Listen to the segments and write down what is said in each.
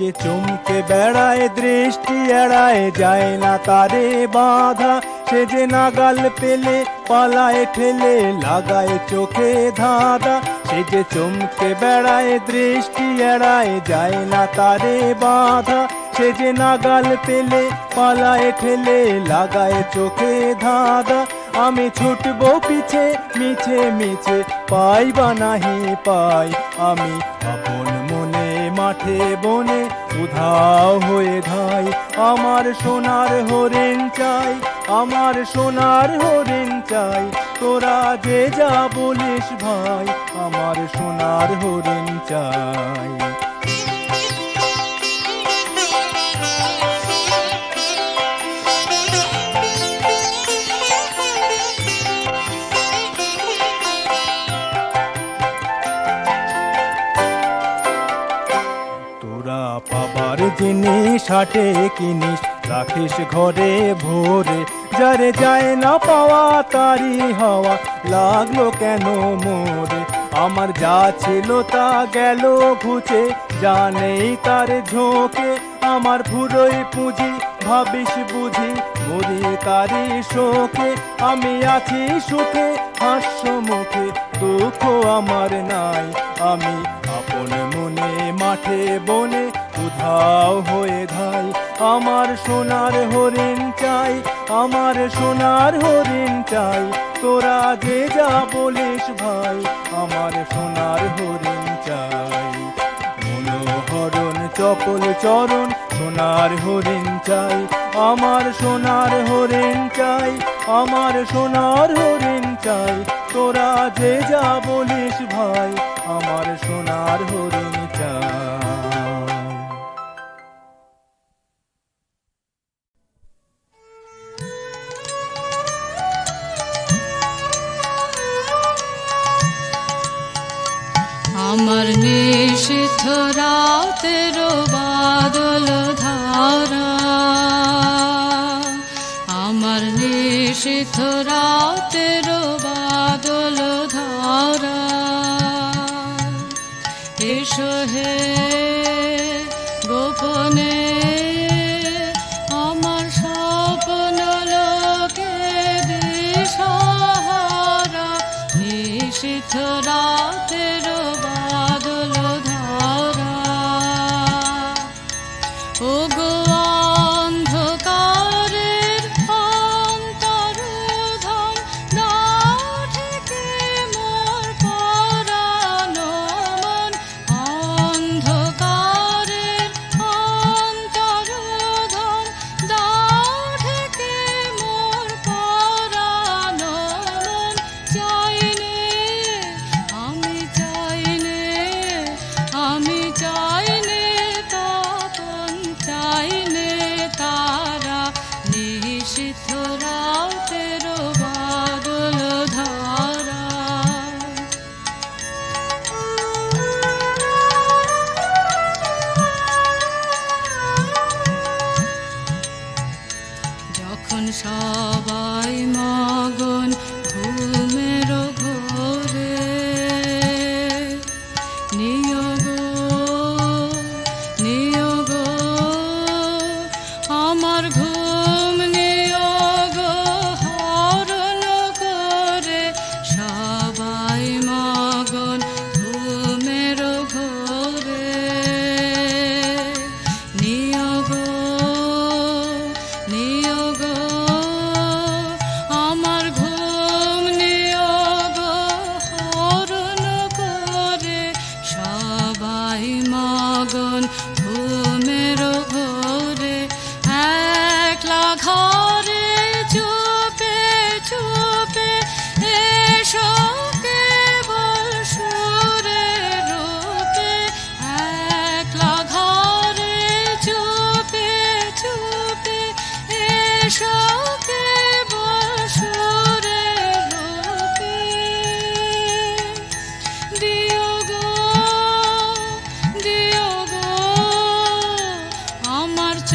যে চমকে বেড়ায় দৃষ্টি এড়ায় যায় না তারে বাধা, সে যে নাগাল পেলে পালায় ঠেলে লাগায় চোখে ধাঁধা, সে যে চমকে বেড়ায় দৃষ্টি এড়ায় যায় না তারে বাধা, সে যে নাগাল পেলে পালায় ঠেলে লাগায় চোখে ধাঁধা, আমি ছুটবো পিছে, মিছে মিছে পাই বা নাহি পাই, আমি মাঠে বনে উধাও হয়ে ধাই আমার সোনার হরেন চাই, আমার সোনার হরেন চাই, তোরা যে যা বলিস ভাই, আমার সোনার হরেন চাই। পাবার জিনিস হাটে কিনিস, রাখিস ঘরে ভোরে। যারে যায় না পাওয়া তারি হওয়া, লাগল কেন মোরে? আমার যা ছিল তা গেল ঘুচে, যা নেই তার ঝোঁকে। আমার ফুরোই পুঁজি, ভাবিস বুঝি মরি তারি শোকে। আমি আছি সুখে, হাস্য মুখে, দুঃখ আমার নাই। আমি আপন মনে, মাঠে বনে উধাও হয়ে ধাই, আমার সোনার হরিণ চাই, আমার সোনার হরিণ চাই, তোরা যে যা বলিস ভাই, আমার সোনার হরিণ চাই। মনোহরণ, চপল চরণ, সোনার হরিণ চাই, আমার সোনার হরিণ চাই, আমার সোনার হরিণ চাই, তোরা যে যা বলিস ভাই, আমার সোনার হরিণ চাই। রাতের বাদল ধারা। আমার নিষিদ্ধ রাতের বাদল ধারা। এসো হে গোপনে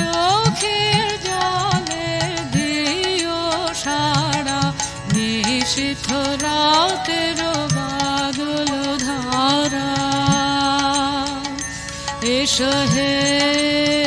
চোখের জলে দিও সারা। নিষিদ্ধ রাতের বাদল ধারা। এসো হে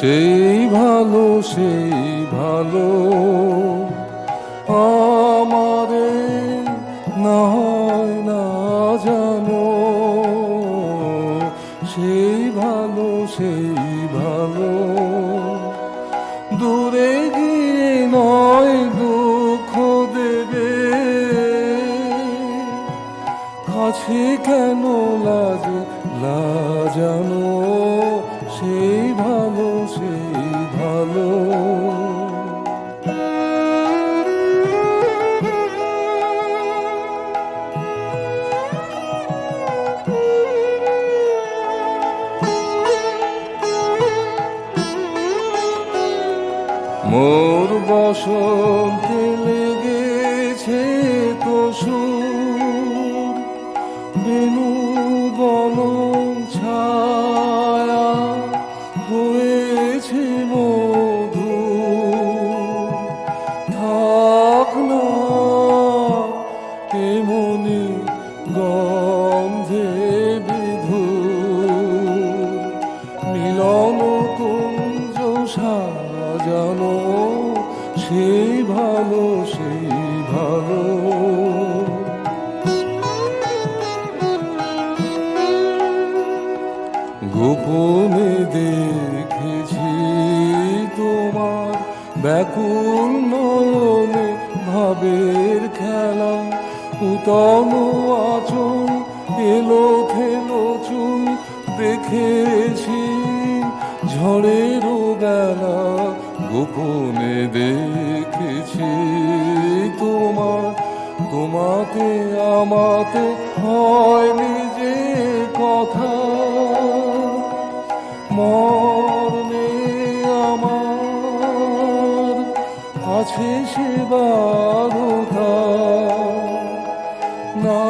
সেই ভালো সেই ভালো। আমারে সেই ভালো সেই ভালো। গোপনে দেখেছি তোমার ব্যাকুল নয়নে ভাবের খেলা। উতম আচল, এলো, থেলো, চুল দেখেছি গোপনে দেখেছি তোমার তোমাতে আমাতে হয়নি যে কথা। মর্মে আমার আছে সে বারোটা না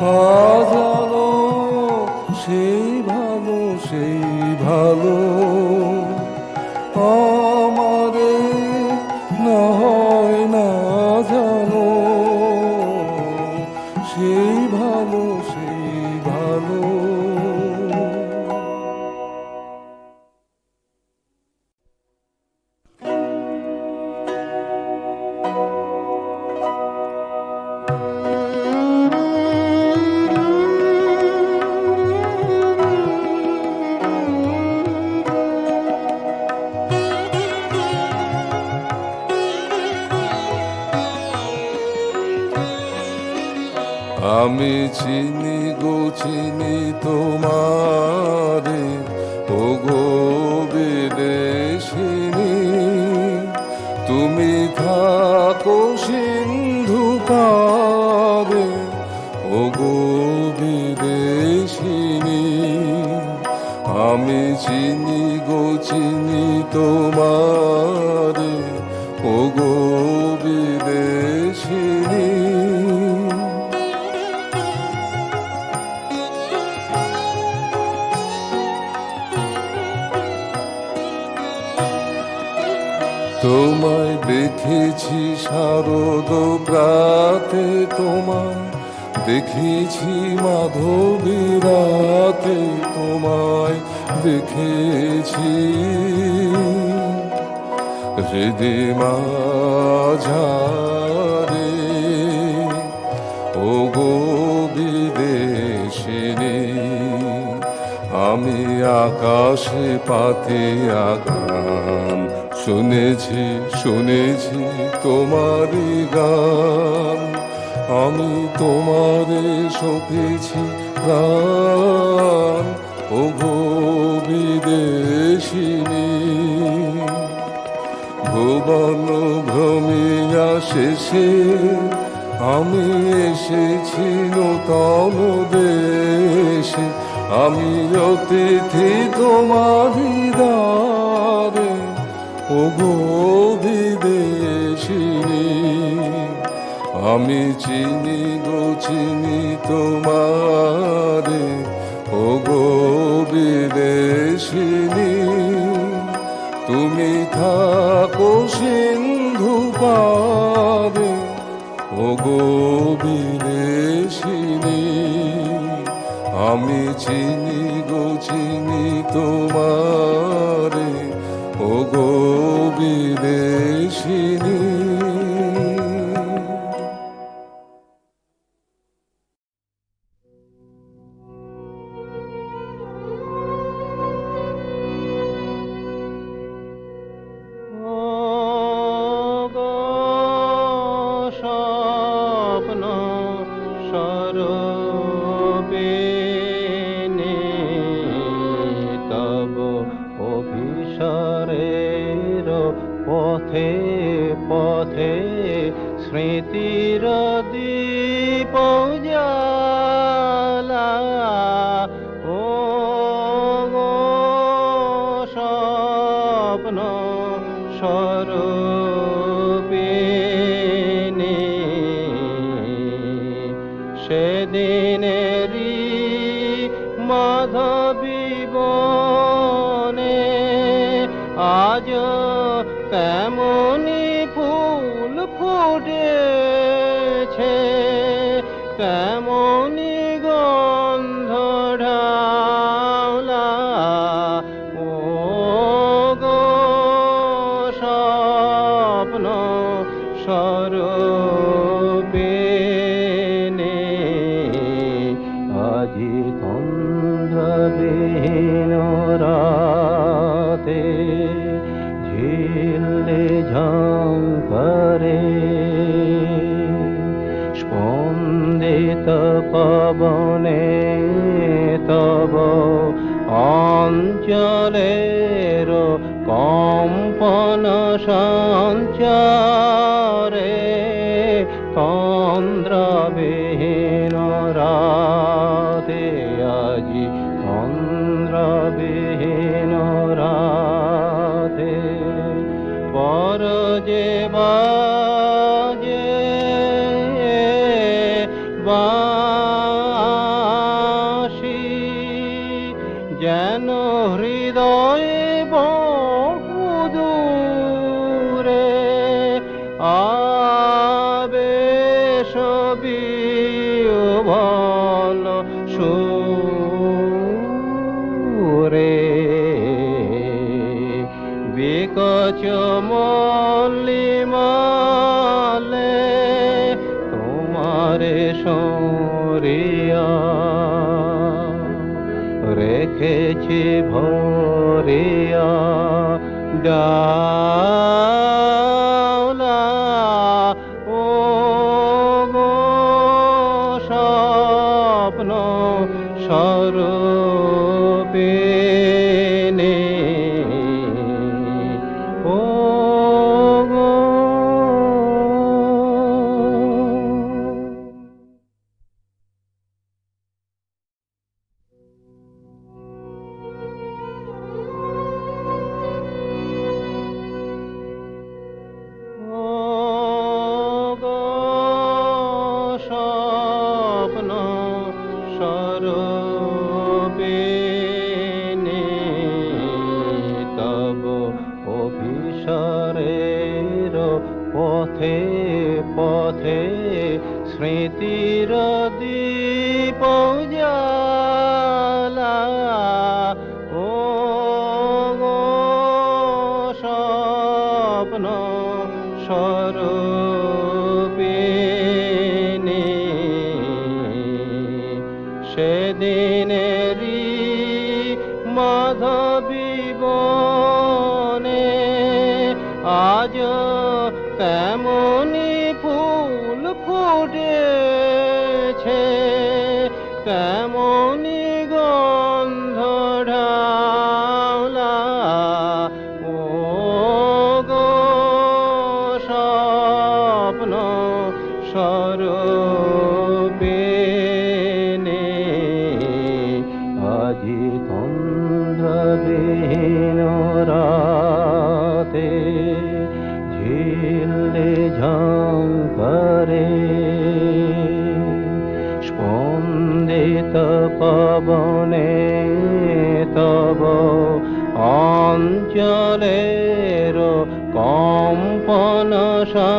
Oh. আমি চিনি গো চিনি তোমারে। তোমায় দেখেছি শারদ প্রাতে, তোমায় দেখেছি মাধবীরাতে তোমায় দেখেছি। হৃদি মাঝারে ও গো আমি আকাশে পাতে আকাশ। শুনেছি শুনেছি তোমার গান। আমি তোমার শুনেছি প্রাণ। ও বিদেশিনী, ভুবন ভ্রমিয়া শেষে আমি এসেছি নতম দেশে। আমি অতিথি তোমার দান ওগো বিদেশিনী আমি চিনি গো, চিনি তোমারে। ওগো বিদেশিনী তুমি থাকো সিন্ধু পাবে। ওগো বিদেশিনী আমি চিনি গো, চিনি তোমারে। গো বিদেশিনী করো স্বরূপে সেদিনেরি মাধবী বনে আজ তেমনি ফুল ফুটেছে কেমন আশা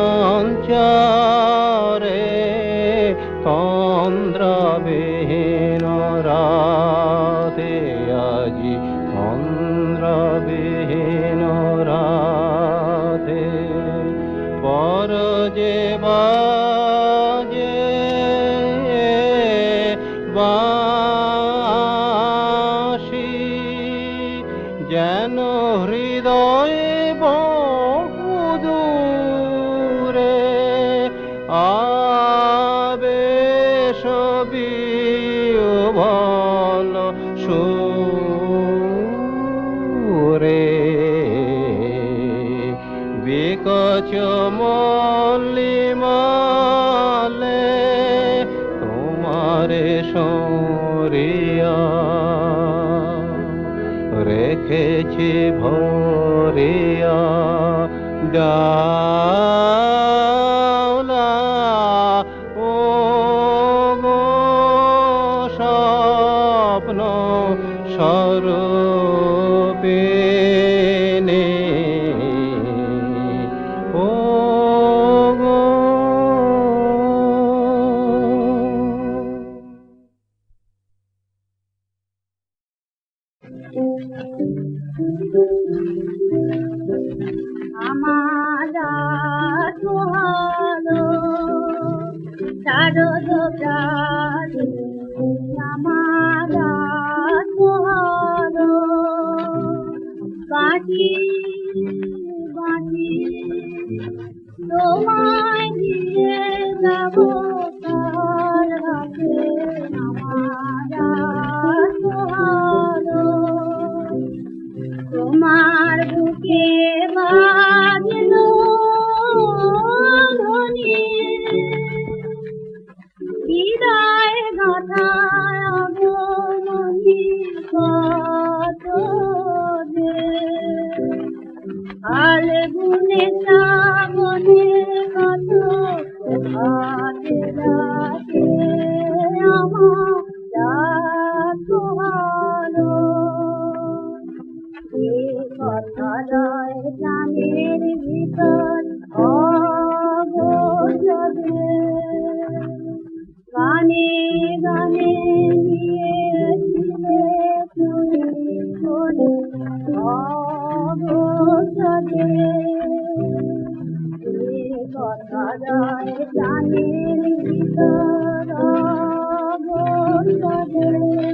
অবসরে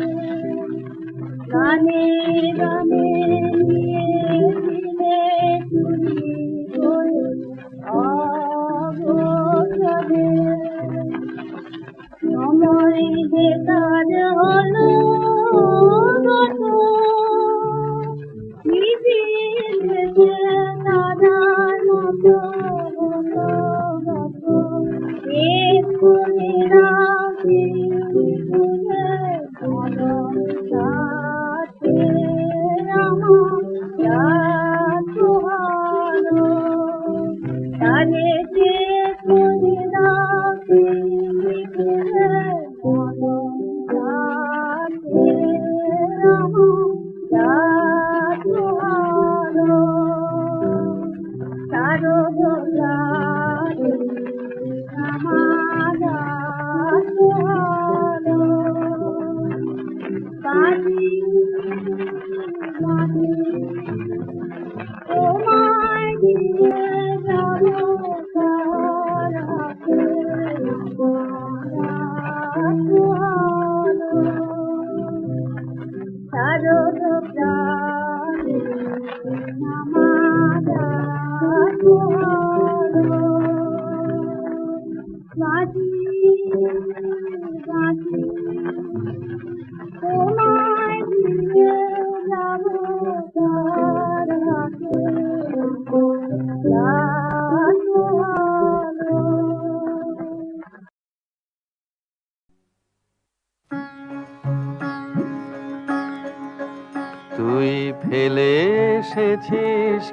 গানে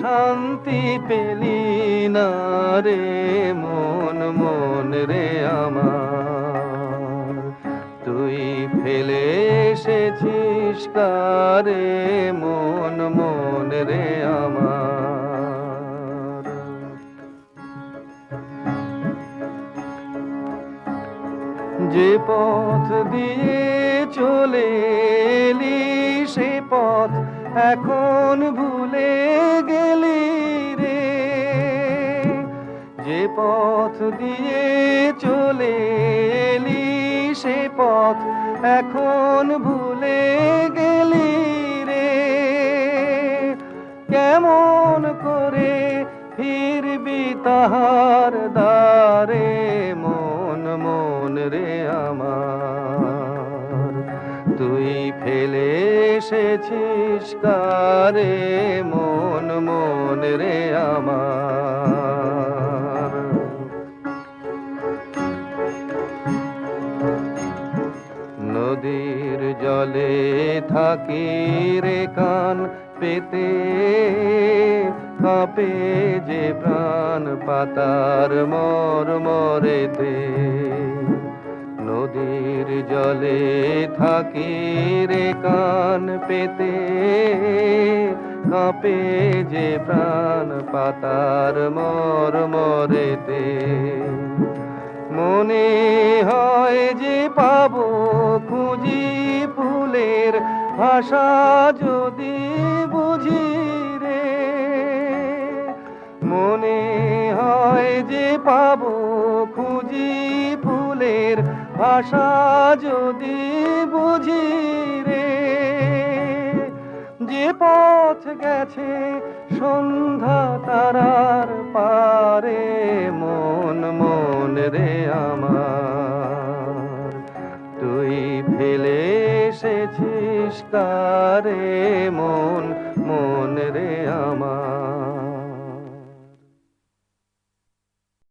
শান্তি পেলি না রে মন মন রে আমার। তুই ফেলে এসেছিস কারে মন মন রে আমার। যে পথ দিয়ে চলে সে পথ এখন ভুলে গেলি রে, যে পথ দিয়ে চলে এলি সে পথ এখন ভুলে গেলি রে। কেমন করে ফিরবি তাহার দ্বারে, মন মন রে আমার। তুই ফেলে এসেছিস কারে মন মন রে আমার। নদীর জলে থাকি রে কান পেতে, কাঁপে যে প্রাণ পাতার মর মরেতে। নদীর জলে থাকি রে কান পেতে। কাঁপে যে প্রাণ পাতার মর মরেতে। মনে হয় যে পাবো খুঁজি ফুলের ভাষা যদি বুঝি রে। মনে হয় যে পাবো খুঁজি ফুলের ভাষা যদি বুঝি রে, যে পথ গেছে সন্ধ্যা তারার পারে, মন মন রে আমার। তুই ফেলে এসেছিস কারে, মন মন রে আমার।